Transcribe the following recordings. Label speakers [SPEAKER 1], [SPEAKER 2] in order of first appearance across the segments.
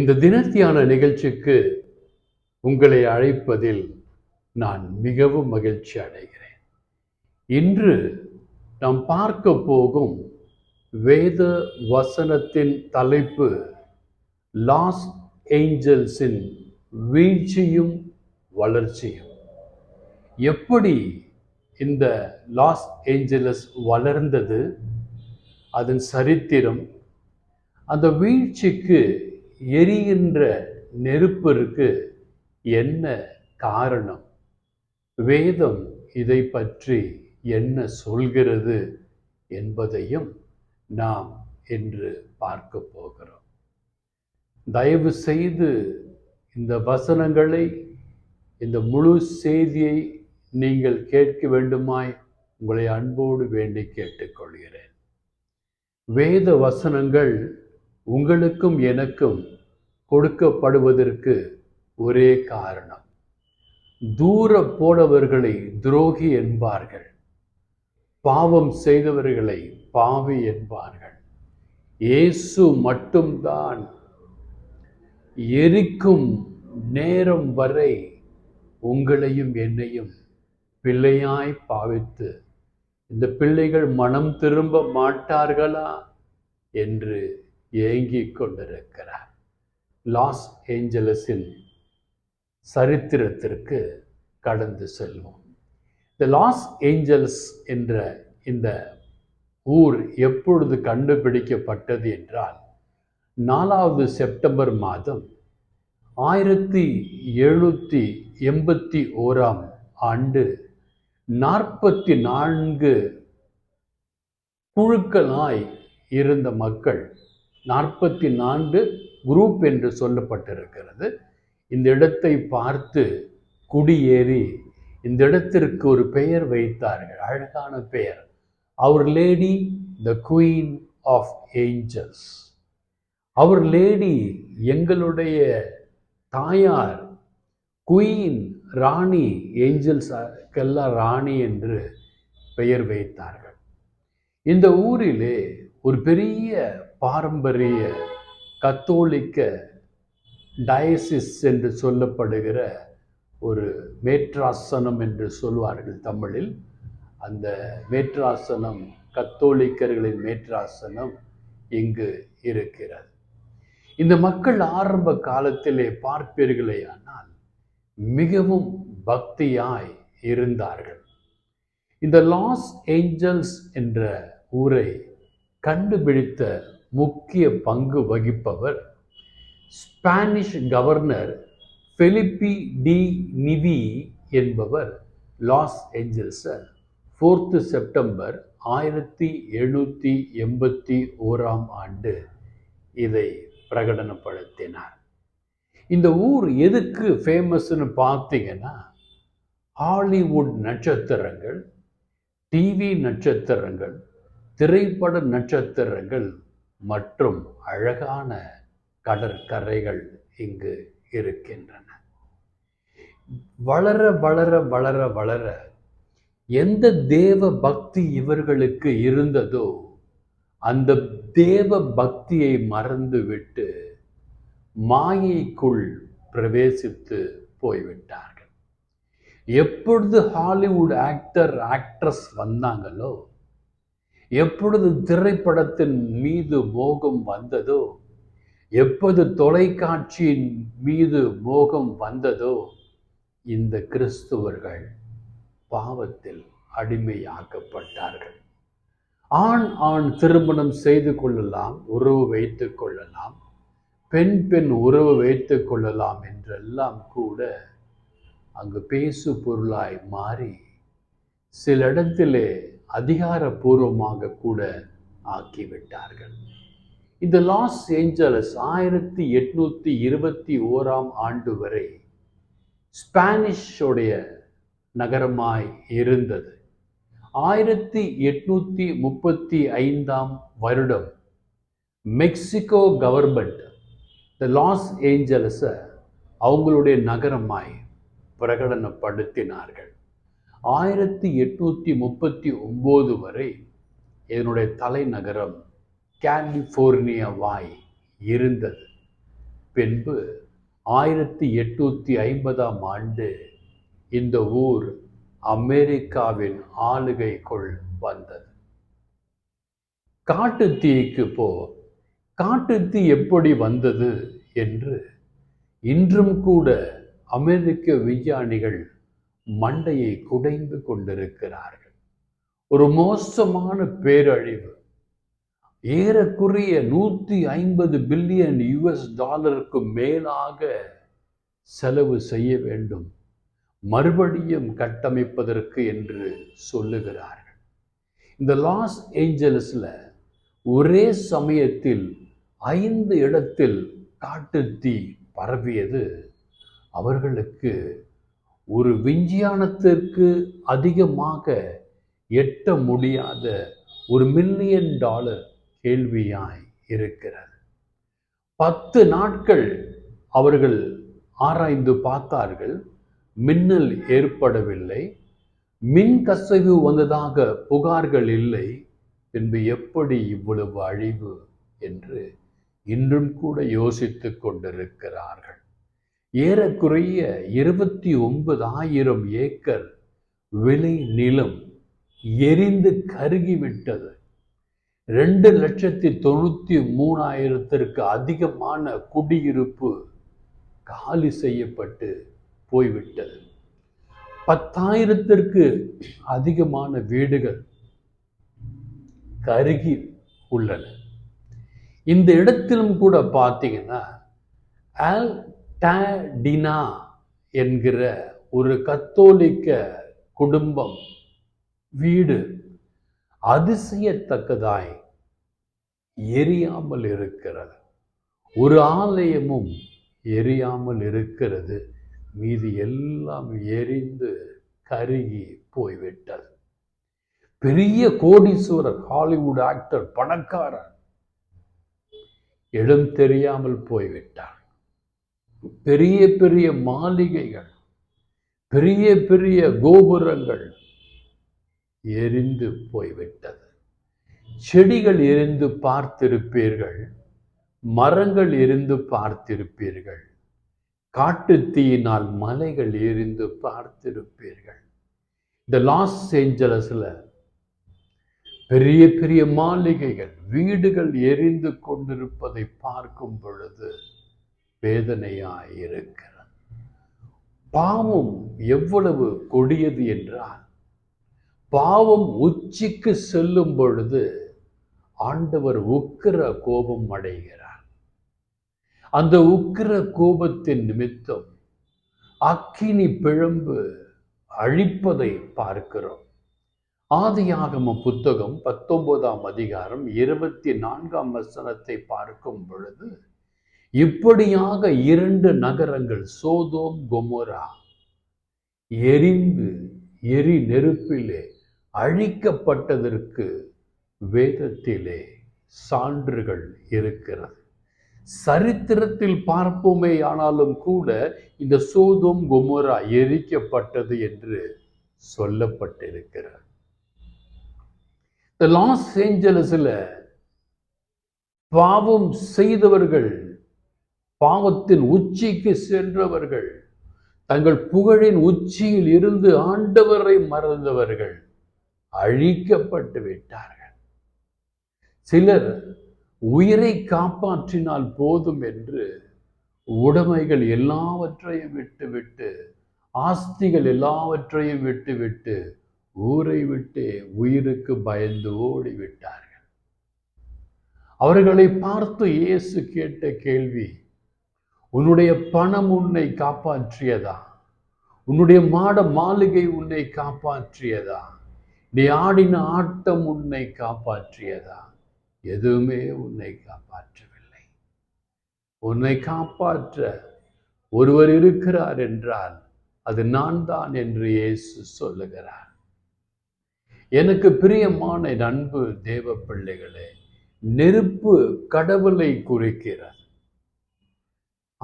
[SPEAKER 1] இந்த தினத்தியான நிகழ்ச்சிக்கு உங்களை அழைப்பதில் நான் மிகவும் மகிழ்ச்சி அடைகிறேன். இன்று நாம் பார்க்க போகும் வேத வசனத்தின் தலைப்பு லாஸ் ஏஞ்சல்ஸின் வீழ்ச்சியும் வளர்ச்சியும். எப்படி இந்த லாஸ் ஏஞ்சலஸ் வளர்ந்தது அதன் சரித்திரம் அந்த வீழ்ச்சிக்கு எரிகின்ற நெருப்பிற்கு என்ன காரணம்? வேதம் இதை பற்றி என்ன சொல்கிறது என்பதையும் நாம் இன்று பார்க்க போகிறோம். தயவு செய்து இந்த வசனங்களை இந்த முழு செய்தியை நீங்கள் கேட்க வேண்டுமாய் உங்களை அன்போடு வேண்டி கேட்டுக்கொள்கிறேன். வேத வசனங்கள் உங்களுக்கும் எனக்கும் கொடுக்கப்படுவதற்கு ஒரே காரணம். தூர போனவர்களை துரோகி என்பார்கள். பாவம் செய்தவர்களை பாவி என்பார்கள். இயேசு மட்டும்தான் எரிக்கும் நேரம் வரை உங்களையும் என்னையும் பிள்ளையாய் பாவித்து இந்த பிள்ளைகள் மனம் திரும்ப மாட்டார்களா? என்று ஏங்கிக் கொண்டிருக்கிறார் லாஸ் ஏஞ்சலஸின் சரித்திரத்திற்கு கடந்து செல்வோம். இந்த லாஸ் ஏஞ்சல்ஸ் என்ற இந்த ஊர் எப்பொழுது கண்டுபிடிக்கப்பட்டது என்றால் நாலாவது செப்டம்பர் மாதம் ஆயிரத்தி எழுநூற்றி எண்பத்தி ஓராம் ஆண்டு நாற்பத்தி நான்கு குழுக்களாய் இருந்த மக்கள் நாற்பத்தி நான்கு குரூப் என்று சொல்லப்பட்டிருக்கிறது. இந்த இடத்தை பார்த்து குடியேறி இந்த இடத்திற்கு ஒரு பெயர் வைத்தார்கள். அழகான பெயர். அவர் lady the queen of angels our lady எங்களுடைய தாயார் குயின் ராணி ஏஞ்சல்ஸுக்கெல்லாம் ராணி என்று பெயர் வைத்தார்கள். இந்த ஊரிலே ஒரு பெரிய பாரம்பரிய கத்தோலிக்க டயசிஸ் என்று சொல்லப்படுகிற ஒரு மேற்றாசனம் என்று சொல்வார்கள் தமிழில். அந்த மேற்றாசனம் கத்தோலிக்கர்களின் மேற்றாசனம் இங்கு இருக்கிறது. இந்த மக்கள் ஆரம்ப காலத்திலே பார்ப்பீர்களே ஆனால் மிகவும் பக்தியாய் இருந்தார்கள். இந்த லாஸ் ஏஞ்சல்ஸ் என்ற ஊரை கண்டுபிடித்த முக்கிய பங்கு வகிப்பவர் Spanish governor Felipe de Neve என்பவர் லாஸ் ஏஞ்சல்ஸை. ஃபோர்த்து செப்டம்பர் ஆயிரத்தி எழுநூற்றி எண்பத்தி ஓராம் ஆண்டு இதை பிரகடனப்படுத்தினார். இந்த ஊர் எதுக்கு ஃபேமஸ்னு பார்த்தீங்கன்னா ஹாலிவுட் நட்சத்திரங்கள் டிவி நட்சத்திரங்கள் திரைப்பட நட்சத்திரங்கள் மற்றும் அழகான கடற்கரைகள் இங்கு இருக்கின்றன. வளர வளர வளர வளர எந்த தேவ பக்தி இவர்களுக்கு இருந்ததோ அந்த தேவ பக்தியை மறந்துவிட்டு மாயைக்குள் பிரவேசித்து போய்விட்டார்கள். எப்பொழுது ஹாலிவுட் ஆக்டர் ஆக்ட்ரஸ் வந்தாங்களோ எப்பொழுது திரைப்படத்தின் மீது மோகம் வந்ததோ எப்போது தொலைக்காட்சியின் மீது மோகம் வந்ததோ இந்த கிறிஸ்துவர்கள் பாவத்தில் அடிமையாக்கப்பட்டார்கள். ஆண் ஆண் திருமணம் செய்து கொள்ளலாம் உறவு வைத்து கொள்ளலாம் பெண் பெண் உறவு வைத்து கொள்ளலாம் என்றெல்லாம் கூட அங்கு பேசு பொருளாய் மாறி சில இடத்திலே அதிகாரபூர்வமாக கூட ஆக்கிவிட்டார்கள். இந்த லாஸ் ஏஞ்சலஸ் ஆயிரத்தி எட்நூத்தி இருபத்தி ஓராம் ஆண்டு வரை ஸ்பானிஷோடைய நகரமாய் இருந்தது. ஆயிரத்தி எட்நூத்தி முப்பத்தி ஐந்தாம் வருடம் மெக்சிகோ கவர்மெண்ட் த லாஸ் ஏஞ்சலஸை அவங்களுடைய நகரமாய் பிரகடனப்படுத்தினார்கள். ஆயிரத்தி எட்நூற்றி முப்பத்தி ஒம்பது வரை இதனுடைய தலைநகரம் கலிஃபோர்னியாவாய் இருந்தது. பின்பு ஆயிரத்தி எட்நூற்றி ஐம்பதாம் ஆண்டு இந்த ஊர் அமெரிக்காவின் ஆளுகைக்குள் வந்தது. காட்டுத்தீக்கு போ காட்டுத்தீ எப்படி வந்தது என்று இன்றும் கூட அமெரிக்க விஞ்ஞானிகள் மண்டையை குடைந்து கொண்டிருக்கிறார்கள். ஒரு மோசமான பேரழிவு. ஏறக்குறைய நூற்றி ஐம்பது பில்லியன் யுஎஸ் டாலருக்கு மேலாக செலவு செய்ய வேண்டும். மறுபடியும் கட்டமைப்பதற்கு என்று சொல்லுகிறார்கள். இந்த லாஸ் ஏஞ்சல்ஸில் ஒரே சமயத்தில் ஐந்து இடத்தில் காட்டுத்தீ பரவியது. அவர்களுக்கு ஒரு விஞ்ஞானத்திற்கு அதிகமாக எட்ட முடியாத ஒரு மில்லியன் டாலர் கேள்வியாய் இருக்கிறது. பத்து நாட்கள் அவர்கள் ஆராய்ந்து பார்த்தார்கள் மின்னல் ஏற்படவில்லை மின் கசைவு வந்ததாக புகார்கள் இல்லை பின்பு எப்படி இவ்வளவு அழிவு என்று இன்றும் கூட யோசித்துக் கொண்டிருக்கிறார்கள். ஏறக்குறைய இருபத்தி ஒன்பதாயிரம் ஏக்கர் விளை நிலம் எரிந்து கருகிவிட்டது. ரெண்டு லட்சத்தி தொண்ணூற்றி மூணாயிரத்திற்கு அதிகமான குடியிருப்பு காலி செய்யப்பட்டு போய்விட்டது. பத்தாயிரத்திற்கு அதிகமான வீடுகள் கருகி உள்ளன. இந்த இடத்திலும் கூட பார்த்தீங்கன்னா ஆல் டினா என்கிற ஒரு கத்தோலிக்க குடும்பம் வீடு அதிசயத்தக்கதாய் எரியாமல் இருக்கிறது. ஒரு ஆலயமும் எரியாமல் இருக்கிறது. மீதி எல்லாம் எரிந்து கருகி போய்விட்டது. பெரிய கோடீஸ்வரர் ஹாலிவுட் ஆக்டர் பணக்காரர் இடம் தெரியாமல் போய்விட்டார். பெரிய பெரிய மாளிகைகள் பெரிய பெரிய கோபுரங்கள் எரிந்து போய்விட்டது. செடிகள் எரிந்து பார்த்திருப்பீர்கள் மரங்கள் எரிந்து பார்த்திருப்பீர்கள் காட்டுத்தீயினால் மலைகள் எரிந்து பார்த்திருப்பீர்கள். இந்த லாஸ் ஏஞ்சலஸில் பெரிய பெரிய மாளிகைகள் வீடுகள் எரிந்து கொண்டிருப்பதை பார்க்கும் பொழுது வேதனையாய் இருக்கிறது பாவம் எவ்வளவு கொடியது என்றால் பாவம் உச்சிக்கு செல்லும் பொழுது ஆண்டவர் உக்கிர கோபம் அடைகிறார். அந்த உக்கிர கோபத்தின் நிமித்தம் அக்கினி பிழம்பு அழிப்பதை பார்க்கிறோம். ஆதியாகம புத்தகம் பத்தொன்பதாம் அதிகாரம் இருபத்தி நான்காம் வசனத்தை பார்க்கும் பொழுது இப்படியாக இரண்டு நகரங்கள் சோதோம் கொமோரா எரிந்து எரி நெருப்பிலே அழிக்கப்பட்டதற்கு வேதத்திலே சான்றுகள் இருக்கிறது. சரித்திரத்தில் பார்ப்போமே ஆனாலும் கூட இந்த சோதோம் கொமோரா எரிக்கப்பட்டது என்று சொல்லப்பட்டிருக்கிறது. இந்த லாஸ் ஏஞ்சலஸில் பாவம் செய்தவர்கள் பாவத்தின் உச்சிக்கு சென்றவர்கள் தங்கள் புகழின் உச்சியில் இருந்து ஆண்டவரை மறந்தவர்கள் அழிக்கப்பட்டு விட்டார்கள். சிலர் உயிரை காப்பாற்றினால் போதும் என்று உடைமைகள் எல்லாவற்றையும் விட்டுவிட்டு ஆஸ்திகள் எல்லாவற்றையும் விட்டுவிட்டு ஊரை விட்டு உயிருக்கு பயந்து ஓடிவிட்டார்கள் அவர்களை பார்த்து இயேசு கேட்ட கேள்வி உன்னுடைய பணம் உன்னை காப்பாற்றியதா? உன்னுடைய மாட மாளிகை உன்னை காப்பாற்றியதா? நீ ஆடின ஆட்டம் உன்னை காப்பாற்றியதா? எதுவுமே உன்னை காப்பாற்றவில்லை. உன்னை காப்பாற்ற ஒருவர் இருக்கிறார் என்றால் அது நான் தான் என்று இயேசு சொல்லுகிறார். எனக்கு பிரியமான நண்பு தேவ பிள்ளைகளே நெருப்பு கடவுளை குறிக்கிறது.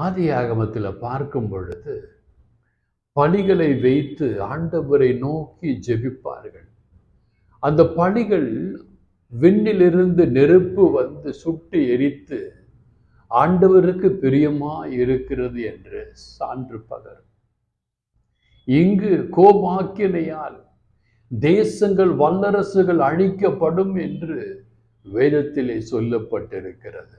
[SPEAKER 1] ஆதி ஆகமத்தில் பார்க்கும் பொழுது பணிகளை வைத்து ஆண்டவரை நோக்கி ஜெபிப்பார்கள். அந்த பணிகள் விண்ணிலிருந்து நெருப்பு வந்து சுட்டு எரித்து ஆண்டவருக்கு பிரியமா இருக்கிறது என்று சான்று பகர் இங்கு கோபாக்கினையால் தேசங்கள் வல்லரசுகள் அழிக்கப்படும் என்று வேதத்திலே சொல்லப்பட்டிருக்கிறது.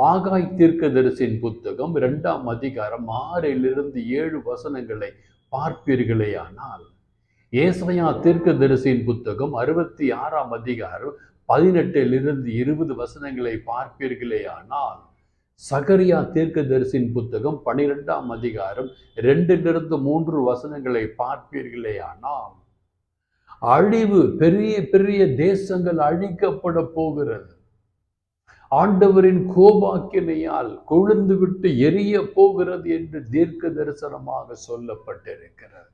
[SPEAKER 1] ஆகாய் தீர்க்கதரிசின் புத்தகம் இரண்டாம் அதிகாரம் ஆறிலிருந்து ஏழு வசனங்களை பார்ப்பீர்களே ஆனால் ஏசையா தீர்க்கதரிசியின் புத்தகம் அறுபத்தி ஆறாம் அதிகாரம் பதினெட்டிலிருந்து இருபது வசனங்களை பார்ப்பீர்களே ஆனால் சகரியா தீர்க்கதரிசின் புத்தகம் பனிரெண்டாம் அதிகாரம் ரெண்டிலிருந்து மூன்று வசனங்களை பார்ப்பீர்களே ஆனால் அழிவு பெரிய பெரிய தேசங்கள் அழிக்கப்பட போகிறது. ஆண்டவரின் கோபாக்கினையால் கொழுந்து விட்டு எரிய போகிறது என்று தீர்க்க தரிசனமாக சொல்லப்பட்டிருக்கிறது.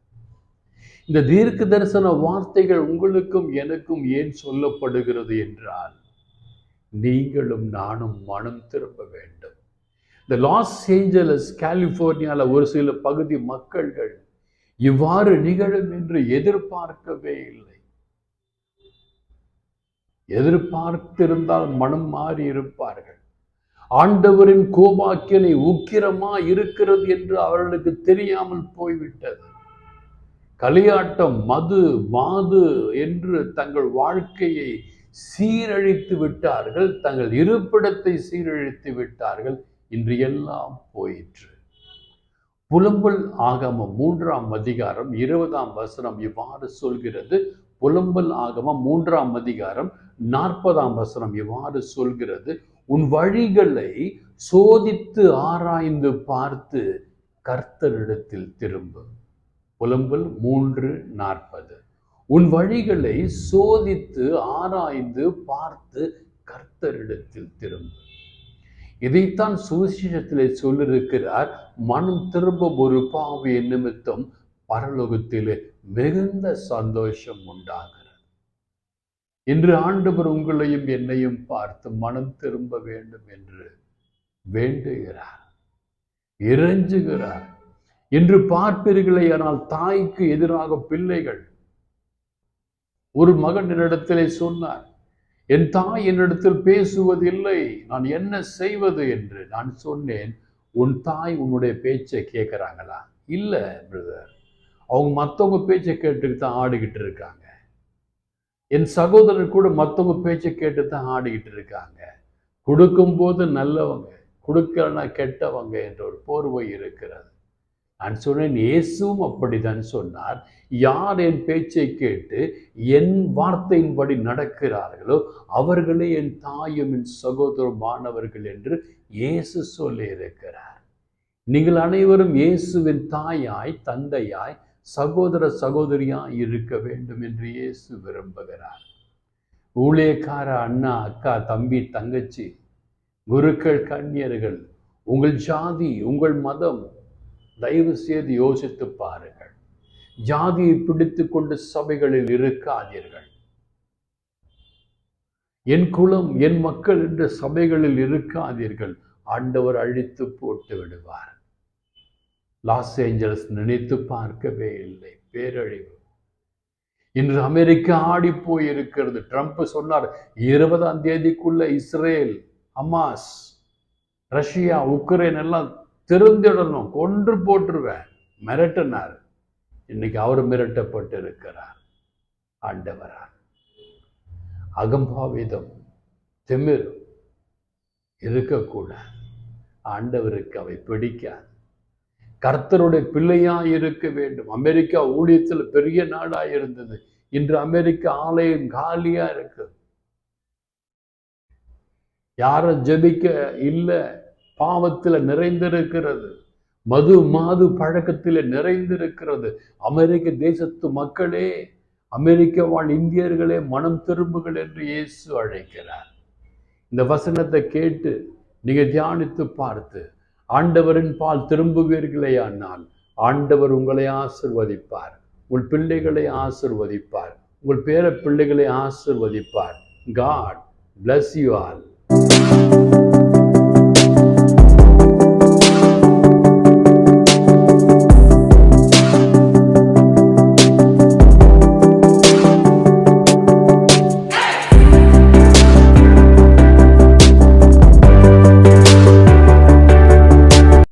[SPEAKER 1] இந்த தீர்க்க தரிசன வார்த்தைகள் உங்களுக்கும் எனக்கும் ஏன் சொல்லப்படுகிறது என்றால் நீங்களும் நானும் மனம் திரும்ப வேண்டும். இந்த லாஸ் ஏஞ்சலஸ் கலிபோர்னியாவில் ஒரு சில பகுதி மக்கள்கள் இவ்வாறு நிகழும் என்று எதிர்பார்க்கவே இல்லை. எதிர்பார்த்திருந்தால் மனம் மாறி இருப்பார்கள். ஆண்டவரின் கோபாக்கியனை உக்கிரமா இருக்கிறது என்று அவர்களுக்கு தெரியாமல் போய்விட்டது. களியாட்டம் மது மாது என்று தங்கள் வாழ்க்கையை சீரழித்து விட்டார்கள். தங்கள் இருப்பிடத்தை சீரழித்து விட்டார்கள். இன்று எல்லாம் போயிற்று. புலம்பல் ஆகமம் மூன்றாம் அதிகாரம் இருபதாம் வசனம் இவ்வாறு சொல்கிறது. புலம்பல் ஆகமம் மூன்றாம் அதிகாரம் நாற்பதாம் வசனம் இவ்வாறு சொல்கிறது உன் வழிகளை சோதித்து ஆராய்ந்து பார்த்து கர்த்தரிடத்தில் திரும்பும் புலம்பல் மூன்று நாற்பது. உன் வழிகளை சோதித்து ஆராய்ந்து பார்த்து கர்த்தரிடத்தில் திரும்பும் இதைத்தான் சுவிசேஷத்திலே சொல்லியிருக்கிறார் மனம் திரும்பும் ஒரு பாவை நிமித்தம் பரலோகத்திலே மிகுந்த சந்தோஷம் உண்டாகிறது. இன்று ஆண்டவர் உங்களையும் என்னையும் பார்த்து மனம் திரும்ப வேண்டும் என்று வேண்டுகிறார் இறைஞ்சுகிறார். இன்று பார்ப்பீர்களே ஆனால் தாய்க்கு எதிராக பிள்ளைகள். ஒரு மகன் என்னிடத்திலே சொன்னார் என் தாய் என்னிடத்தில் பேசுவதில்லை நான் என்ன செய்வது? என்று நான் சொன்னேன் உன் தாய் உன்னுடைய பேச்சை கேட்குறாங்களா? இல்லை பிரதர் அவங்க மற்றவங்க பேச்சை கேட்டுட்டு தான் ஆடிக்கிட்டு இருக்காங்க. என் சகோதரர் கூட மற்றவங்க பேச்சை கேட்டு தான் ஆடிக்கிட்டு இருக்காங்க. கொடுக்கும்போது நல்லவங்க கொடுக்கலன்னா கெட்டவங்க என்ற ஒரு போர்வை இருக்கிறது. நான் சொன்னேன் இயேசுவும் அப்படிதான் சொன்னார். யார் என் பேச்சை கேட்டு என் வார்த்தையின்படி நடக்கிறார்களோ அவர்களே என் தாயும் என் சகோதரமானவர்கள் என்று இயேசு சொல்லி இருக்கிறார் நீங்கள் அனைவரும் இயேசுவின் தாயாய் தந்தையாய் சகோதர சகோதரியாய் இருக்க வேண்டும் என்று இயேசு விரும்புகிறார். ஊழியக்கார அண்ணா அக்கா தம்பி தங்கச்சி குருக்கள் கன்னியர்கள் உங்கள் ஜாதி உங்கள் மதம் தயவு செய்து யோசித்து பாருங்கள். ஜாதியை பிடித்து கொண்டு சபைகளில் இருக்காதீர்கள். என் குலம் என் மக்கள் என்ற சபைகளில் இருக்காதீர்கள். ஆண்டவர் அழித்து போட்டு விடுவார். லாஸ் ஏஞ்சல்ஸ் நினைத்து பார்க்கவே இல்லை. பேரழிவு. இன்று அமெரிக்கா ஆடி போயிருக்கிறது. ட்ரம்ப் சொன்னார் இருபதாம் தேதிக்குள்ள இஸ்ரேல் ஹமாஸ் ரஷ்யா உக்ரைன் எல்லாம் திறந்துடணும் கொன்று போட்டுருவேன் மிரட்டினார். இன்னைக்கு அவர் மிரட்டப்பட்டு இருக்கிறார் ஆண்டவரார் அகம்பாவிதம் திமிர் இருக்கக்கூடாது. ஆண்டவருக்கு அவை பிடிக்காது. கர்த்தருடைய பிள்ளையா இருக்க வேண்டும். அமெரிக்கா ஊழியத்தில் பெரிய நாடா இருந்தது. இன்று அமெரிக்க ஆலயம் காலியா இருக்கு. யாரும் ஜெபிக்க இல்லை. பாவத்தில் நிறைந்திருக்கிறது. மது மாது பழக்கத்தில் நிறைந்திருக்கிறது. அமெரிக்க தேசத்து மக்களே அமெரிக்க வாழ் இந்தியர்களே மனம் திரும்புகள் என்று இயேசு அழைக்கிறார். இந்த வசனத்தை கேட்டு நீங்கள் தியானித்து பார்த்து ஆண்டவரின் பால் திரும்புவீர்களே ஆனால் ஆண்டவர் உங்களை ஆசிர்வதிப்பார். உங்கள் பிள்ளைகளை ஆசிர்வதிப்பார். உங்கள் பேர பிள்ளைகளை ஆசிர்வதிப்பார். God bless you all